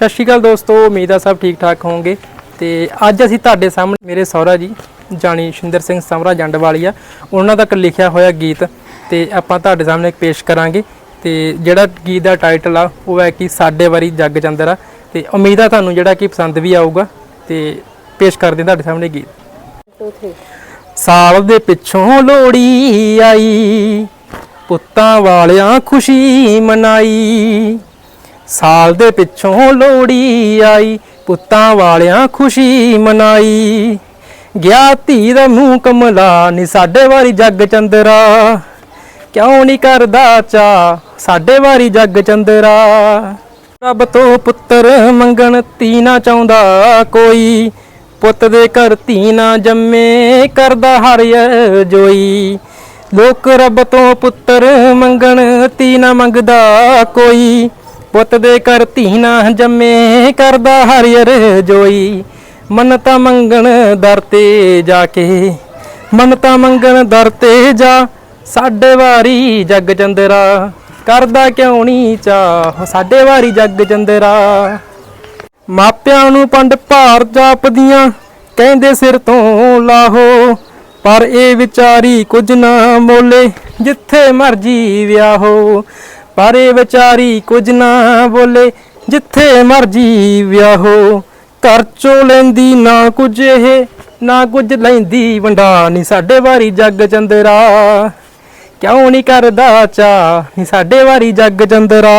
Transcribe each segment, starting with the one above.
ਸਤਿ ਸ਼੍ਰੀ ਅਕਾਲ ਦੋਸਤੋ, ਉਮੀਦ ਆ ਸਭ ਠੀਕ ਠਾਕ ਹੋਵੋਗੇ। ਤੇ ਅੱਜ ਅਸੀਂ ਤੁਹਾਡੇ ਸਾਹਮਣੇ ਮੇਰੇ ਸਹੁਰਾ ਜੀ, ਜਾਣੀ ਸ਼ਿੰਦਰ ਸਿੰਘ ਸਮਰਾ ਜੰਡ ਵਾਲੀ ਆ। ਉਹਨਾਂ ਦਾ ਇੱਕ ਲਿਖਿਆ ਹੋਇਆ ਗੀਤ ਤੇ ਆਪਾਂ ਤੁਹਾਡੇ ਸਾਹਮਣੇ ਪੇਸ਼ ਕਰਾਂਗੇ। ਤੇ ਜਿਹੜਾ ਗੀਤ ਦਾ ਟਾਈਟਲ ਆ, ਉਹ ਹੈ ਕਿ ਸਾਡੇ ਵਾਰੀ ਜੱਗ ਚੰਦਰਾ ਤੇ ਉਮੀਦ ਆ ਤੁਹਾਨੂੰ ਜਿਹੜਾ ਕਿ ਪਸੰਦ ਵੀ ਆਊਗਾ। ਤੇ ਪੇਸ਼ ਕਰਦੇ ਤੁਹਾਡੇ ਸਾਹਮਣੇ ਗੀਤ। ਸਾਲ ਦੇ ਪਿੱਛੋਂ ਲੋੜੀ ਆਈ, ਪੁੱਤਾਂ ਵਾਲਿਆਂ ਖੁਸ਼ੀ ਮਨਾਈ। ਸਾਲ ਦੇ ਪਿੱਛੋਂ ਲੋੜੀ ਆਈ, ਪੁੱਤਾਂ ਵਾਲਿਆਂ ਖੁਸ਼ੀ ਮਨਾਈ। ਗਿਆ ਧੀ ਦਾ ਮੂੰਹ ਕਮਲਾ, ਨੀ ਸਾਡੇ ਵਾਰੀ ਜੱਗ ਚੰਦਰਾ। ਕਿਉਂ ਨਹੀਂ ਕਰਦਾ ਚਾ ਸਾਡੇ ਵਾਰੀ ਜੱਗ ਚੰਦਰਾ? ਰੱਬ ਤੋਂ ਪੁੱਤਰ ਮੰਗਣ ਤੀ ਨਾ ਚਾਹੁੰਦਾ ਕੋਈ। ਪੁੱਤ ਦੇ ਘਰ ਧੀ ਨਾ ਜੰਮੇ, ਕਰਦਾ ਹਰ ਜੋਈ ਲੋਕ ਰੱਬ ਤੋਂ ਪੁੱਤਰ ਮੰਗਣ ਤੀ ਨਾ ਮੰਗਦਾ ਕੋਈ। ਪੁੱਤ ਦੇ ਕਰ ਧੀ ਨਾ ਜੰਮੇ, ਕਰਦਾ ਹਰਿਅਰ ਜੋਈ। ਮੰਨਤਾ ਮੰਗਣ ਦਰ ਤੇ ਜਾ ਕੇ ਮੰਨਤਾ ਮੰਗਣ ਦਰ ਤੇ ਜਾ। ਸਾਡੇ ਵਾਰੀ ਜੱਗ ਚੰਦਰਾ ਕਰਦਾ ਕਿਉਂ ਨਹੀਂ ਚਾ ਸਾਡੇ ਵਾਰੀ ਜੱਗ ਚੰਦਰਾ ਮਾਪਿਆਂ ਨੂੰ ਪੰਡ ਭਾਰ ਜਾਪਦੀਆਂ, ਕਹਿੰਦੇ ਸਿਰ ਤੋਂ ਲਾਹੋ। ਪਰ ਇਹ ਵਿਚਾਰੀ ਕੁਝ ਨਾ ਮੋਲੇ ਜਿੱਥੇ ਮਰਜ਼ੀ ਵਿਆਹੋ। ਪਰ ਇਹ ਵਿਚਾਰੀ ਕੁਝ ਨਾ ਬੋਲੇ, ਜਿੱਥੇ ਮਰਜ਼ੀ ਵਿਆਹੋ। ਘਰ ਚੋਂ ਲੈਂਦੀ ਨਾ ਕੁਝ ਇਹ, ਨਾ ਕੁਝ ਲੈਂਦੀ ਵੰਡਾ ਨੀ ਸਾਡੇ ਵਾਰੀ ਜੱਗ ਚੰਦਰਾ, ਕਿਉਂ ਨਹੀਂ ਕਰਦਾ ਚਾ ਨੀ ਸਾਡੇ ਵਾਰੀ ਜੱਗ ਚੰਦਰਾ।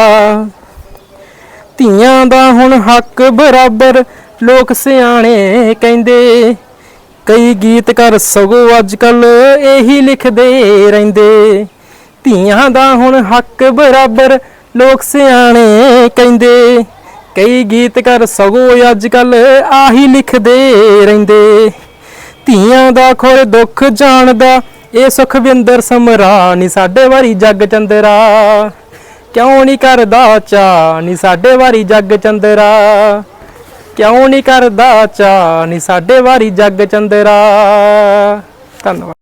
ਧੀਆਂ ਦਾ ਹੁਣ ਹੱਕ ਬਰਾਬਰ ਲੋਕ ਸਿਆਣੇ ਕਹਿੰਦੇ, ਕਈ ਗੀਤਕਾਰ ਸਗੋਂ ਅੱਜ ਕੱਲ ਇਹੀ ਲਿਖਦੇ ਰਹਿੰਦੇ। ਧੀਆਂ ਦਾ ਹੁਣ ਹੱਕ ਬਰਾਬਰ, ਲੋਕ ਸਿਆਣੇ ਕਹਿੰਦੇ, ਕਈ ਗੀਤਕਾਰ ਸਗੋਂ ਅੱਜ ਕੱਲ ਆਹੀ ਲਿਖਦੇ ਰਹਿੰਦੇ। ਧੀਆਂ ਦਾ ਖੋਰ ਦੁੱਖ ਜਾਣਦਾ, ਇਹ ਸੁਖਵਿੰਦਰ ਸਮਰਾ ਨੀ ਸਾਡੇ ਵਾਰੀ ਜੱਗ ਚੰਦਰਾ ਕਿਉਂ ਨਹੀਂ ਕਰਦਾ ਚਾ ਨੀ ਸਾਡੇ ਵਾਰੀ ਜੱਗ ਚੰਦਰਾ ਕਿਉਂ ਨਹੀਂ ਕਰਦਾ ਚਾ ਨੀ ਸਾਡੇ ਵਾਰੀ ਜੱਗ ਚੰਦਰਾ ਧੰਨਵਾਦ।